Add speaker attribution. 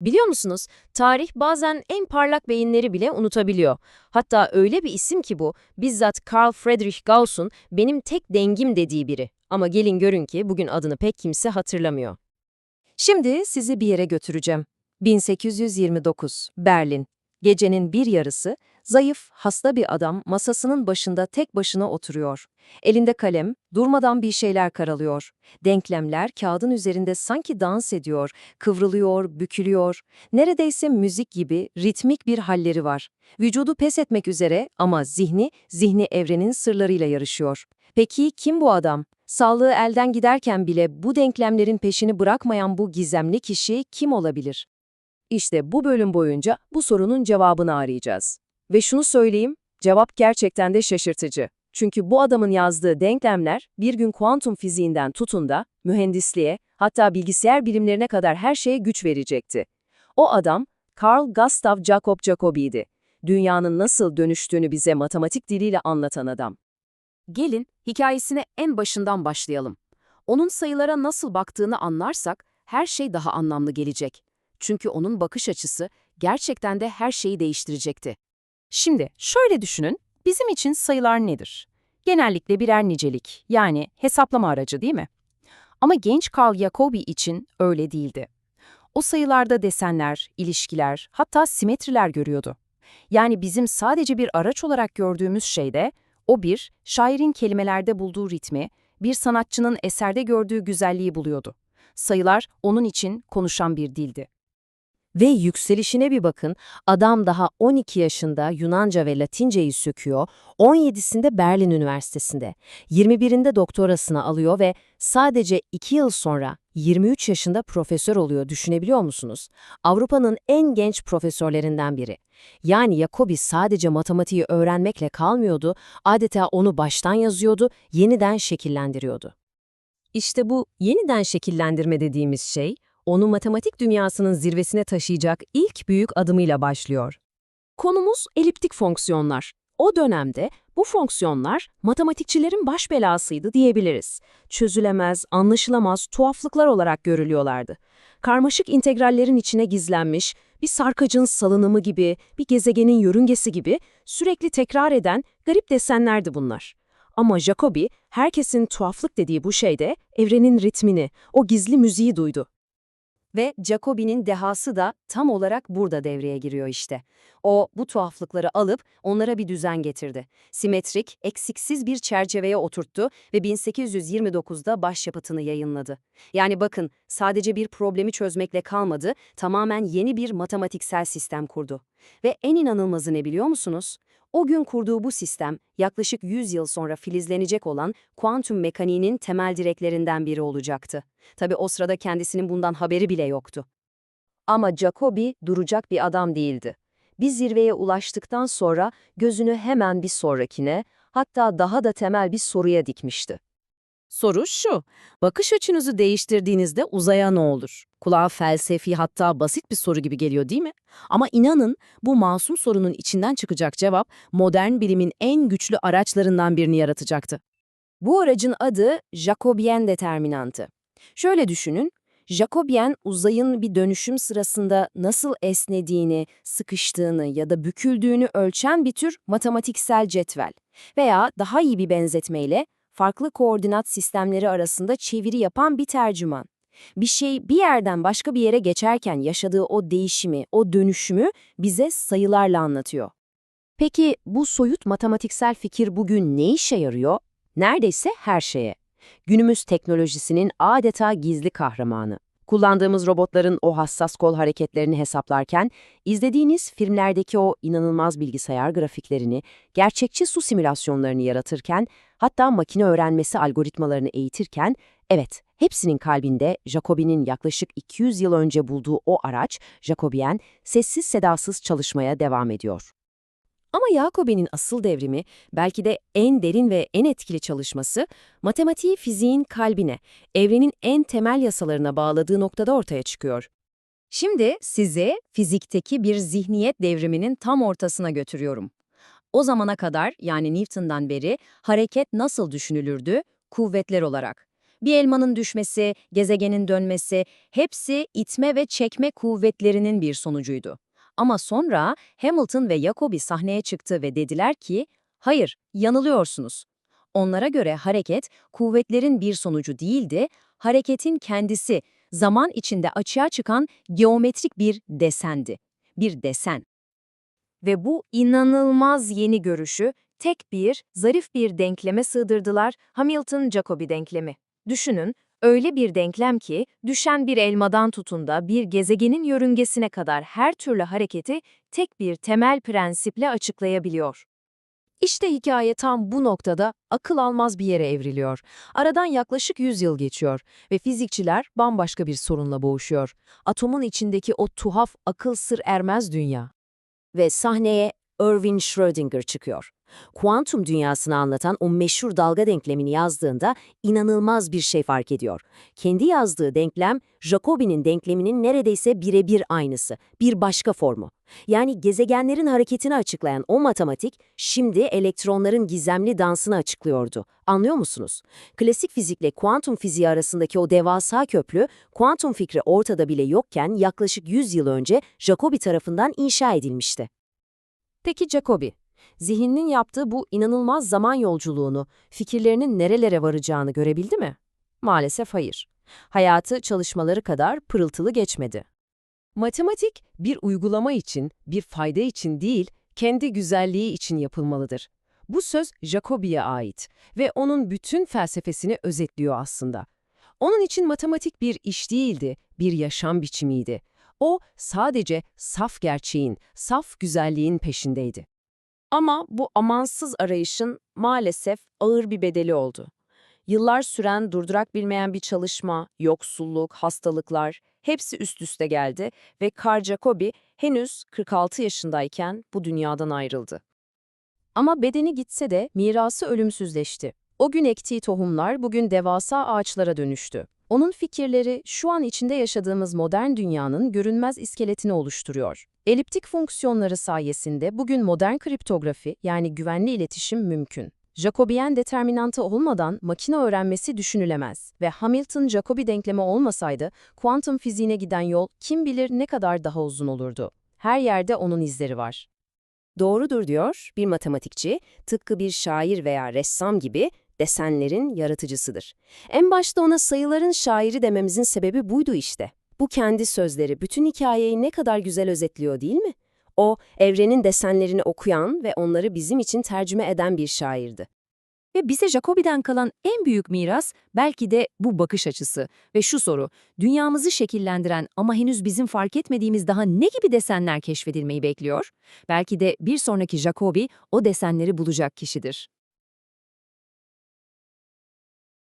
Speaker 1: Biliyor musunuz, tarih bazen en parlak beyinleri bile unutabiliyor. Hatta öyle bir isim ki bu, bizzat Carl Friedrich Gauss'un benim tek dengim dediği biri. Ama gelin görün ki bugün adını pek kimse hatırlamıyor.
Speaker 2: Şimdi sizi bir yere götüreceğim. 1829, Berlin. Gecenin bir yarısı, zayıf, hasta bir adam masasının başında tek başına oturuyor. Elinde kalem, durmadan bir şeyler karalıyor. Denklemler kağıdın üzerinde sanki dans ediyor, kıvrılıyor, bükülüyor. Neredeyse müzik gibi ritmik bir halleri var. Vücudu pes etmek üzere ama zihni, zihni evrenin sırlarıyla yarışıyor. Peki kim bu adam? Sağlığı elden giderken bile bu denklemlerin peşini bırakmayan bu gizemli kişi kim olabilir? İşte bu bölüm boyunca bu sorunun cevabını arayacağız. Ve şunu söyleyeyim, cevap gerçekten de şaşırtıcı. Çünkü bu adamın yazdığı denklemler bir gün kuantum fiziğinden tutun da mühendisliğe, hatta bilgisayar bilimlerine kadar her şeye güç verecekti. O adam Carl Gustav Jacob Jacobi'ydi. Dünyanın nasıl dönüştüğünü bize matematik diliyle anlatan adam.
Speaker 3: Gelin hikayesine en başından başlayalım. Onun sayılara nasıl baktığını anlarsak her şey daha anlamlı gelecek. Çünkü onun bakış açısı gerçekten de her şeyi değiştirecekti.
Speaker 4: Şimdi şöyle düşünün, bizim için sayılar nedir? Genellikle birer nicelik, yani hesaplama aracı değil mi? Ama genç Carl Jacobi için öyle değildi. O sayılarda desenler, ilişkiler, hatta simetriler görüyordu. Yani bizim sadece bir araç olarak gördüğümüz şeyde, o bir, şairin kelimelerde bulduğu ritmi, bir sanatçının eserde gördüğü güzelliği buluyordu. Sayılar onun için konuşan bir dildi.
Speaker 2: Ve yükselişine bir bakın, adam daha 12 yaşında Yunanca ve Latinceyi söküyor, 17'sinde Berlin Üniversitesi'nde, 21'inde doktorasını alıyor ve sadece 2 yıl sonra 23 yaşında profesör oluyor düşünebiliyor musunuz? Avrupa'nın en genç profesörlerinden biri. Yani Jacobi sadece matematiği öğrenmekle kalmıyordu, adeta onu baştan yazıyordu, yeniden şekillendiriyordu. İşte bu yeniden şekillendirme dediğimiz şey, onu matematik dünyasının zirvesine taşıyacak ilk büyük adımıyla başlıyor. Konumuz eliptik fonksiyonlar. O dönemde bu fonksiyonlar matematikçilerin baş belasıydı diyebiliriz. Çözülemez, anlaşılamaz tuhaflıklar olarak görülüyorlardı. Karmaşık integrallerin içine gizlenmiş, bir sarkacın salınımı gibi, bir gezegenin yörüngesi gibi sürekli tekrar eden garip desenlerdi bunlar. Ama Jacobi, herkesin tuhaflık dediği bu şeyde evrenin ritmini, o gizli müziği duydu. Ve Jacobi'nin dehası da tam olarak burada devreye giriyor işte. O bu tuhaflıkları alıp onlara bir düzen getirdi. Simetrik, eksiksiz bir çerçeveye oturttu ve 1829'da başyapıtını yayınladı. Yani bakın sadece bir problemi çözmekle kalmadı, tamamen yeni bir matematiksel sistem kurdu. Ve en inanılmazı ne biliyor musunuz? O gün kurduğu bu sistem yaklaşık 100 yıl sonra filizlenecek olan kuantum mekaniğinin temel direklerinden biri olacaktı. Tabi o sırada kendisinin bundan haberi bile yoktu. Ama Jacobi duracak bir adam değildi. Bir zirveye ulaştıktan sonra gözünü hemen bir sonrakine, hatta daha da temel bir soruya dikmişti.
Speaker 4: Soru şu, bakış açınızı değiştirdiğinizde uzaya ne olur? Kulağa felsefi hatta basit bir soru gibi geliyor değil mi? Ama inanın bu masum sorunun içinden çıkacak cevap modern bilimin en güçlü araçlarından birini yaratacaktı.
Speaker 2: Bu aracın adı Jacobian determinantı. Şöyle düşünün, Jacobian uzayın bir dönüşüm sırasında nasıl esnediğini, sıkıştığını ya da büküldüğünü ölçen bir tür matematiksel cetvel. Veya daha iyi bir benzetmeyle farklı koordinat sistemleri arasında çeviri yapan bir tercüman. Bir şey bir yerden başka bir yere geçerken yaşadığı o değişimi, o dönüşümü bize sayılarla anlatıyor. Peki bu soyut matematiksel fikir bugün ne işe yarıyor? Neredeyse her şeye. Günümüz teknolojisinin adeta gizli kahramanı. Kullandığımız robotların o hassas kol hareketlerini hesaplarken, izlediğiniz filmlerdeki o inanılmaz bilgisayar grafiklerini, gerçekçi su simülasyonlarını yaratırken, hatta makine öğrenmesi algoritmalarını eğitirken, evet, hepsinin kalbinde Jacobi'nin yaklaşık 200 yıl önce bulduğu o araç, Jacobian, sessiz sedasız çalışmaya devam ediyor. Ama Jacobi'nin asıl devrimi, belki de en derin ve en etkili çalışması, matematiği fiziğin kalbine, evrenin en temel yasalarına bağladığı noktada ortaya çıkıyor. Şimdi size fizikteki bir zihniyet devriminin tam ortasına götürüyorum. O zamana kadar yani Newton'dan beri hareket nasıl düşünülürdü? Kuvvetler olarak.
Speaker 5: Bir elmanın düşmesi, gezegenin dönmesi hepsi itme ve çekme kuvvetlerinin bir sonucuydu. Ama sonra Hamilton ve Jacobi sahneye çıktı ve dediler ki, hayır, yanılıyorsunuz. Onlara göre hareket kuvvetlerin bir sonucu değildi, hareketin kendisi zaman içinde açığa çıkan geometrik bir desendi. Bir desen. Ve bu inanılmaz yeni görüşü tek bir, zarif bir denkleme sığdırdılar, Hamilton-Jacobi denklemi. Düşünün, öyle bir denklem ki, düşen bir elmadan tutun da bir gezegenin yörüngesine kadar her türlü hareketi tek bir temel prensiple açıklayabiliyor.
Speaker 2: İşte hikaye tam bu noktada akıl almaz bir yere evriliyor. Aradan yaklaşık 100 yıl geçiyor ve fizikçiler bambaşka bir sorunla boğuşuyor. Atomun içindeki o tuhaf akıl sır ermez dünya. Ve sahneye Erwin Schrödinger çıkıyor. Kuantum dünyasını anlatan o meşhur dalga denklemini yazdığında inanılmaz bir şey fark ediyor. Kendi yazdığı denklem, Jacobi'nin denkleminin neredeyse birebir aynısı, bir başka formu. Yani gezegenlerin hareketini açıklayan o matematik, şimdi elektronların gizemli dansını açıklıyordu. Anlıyor musunuz? Klasik fizikle kuantum fiziği arasındaki o devasa köprü, kuantum fikri ortada bile yokken yaklaşık 100 yıl önce Jacobi tarafından inşa edilmişti. Peki Jacobi, zihninin yaptığı bu inanılmaz zaman yolculuğunu, fikirlerinin nerelere varacağını görebildi mi? Maalesef hayır. Hayatı çalışmaları kadar pırıltılı geçmedi.
Speaker 1: Matematik bir uygulama için, bir fayda için değil, kendi güzelliği için yapılmalıdır. Bu söz Jacobi'ye ait ve onun bütün felsefesini özetliyor aslında. Onun için matematik bir iş değildi, bir yaşam biçimiydi. O sadece saf gerçeğin, saf güzelliğin peşindeydi.
Speaker 2: Ama bu amansız arayışın maalesef ağır bir bedeli oldu. Yıllar süren durdurak bilmeyen bir çalışma, yoksulluk, hastalıklar hepsi üst üste geldi ve Carl Jacobi henüz 46 yaşındayken bu dünyadan ayrıldı. Ama bedeni gitse de mirası ölümsüzleşti. O gün ektiği tohumlar bugün devasa ağaçlara dönüştü. Onun fikirleri şu an içinde yaşadığımız modern dünyanın görünmez iskeletini oluşturuyor. Eliptik fonksiyonları sayesinde bugün modern kriptografi yani güvenli iletişim mümkün. Jacobian determinantı olmadan makine öğrenmesi düşünülemez ve Hamilton-Jacobi denklemi olmasaydı kuantum fiziğine giden yol kim bilir ne kadar daha uzun olurdu. Her yerde onun izleri var. Doğrudur diyor bir matematikçi, tıpkı bir şair veya ressam gibi desenlerin yaratıcısıdır. En başta ona sayıların şairi dememizin sebebi buydu işte. Bu kendi sözleri bütün hikayeyi ne kadar güzel özetliyor değil mi? O, evrenin desenlerini okuyan ve onları bizim için tercüme eden bir şairdi.
Speaker 5: Ve bize Jacobi'den kalan en büyük miras belki de bu bakış açısı ve şu soru, dünyamızı şekillendiren ama henüz bizim fark etmediğimiz daha ne gibi desenler keşfedilmeyi bekliyor? Belki de bir sonraki Jacobi o desenleri bulacak kişidir.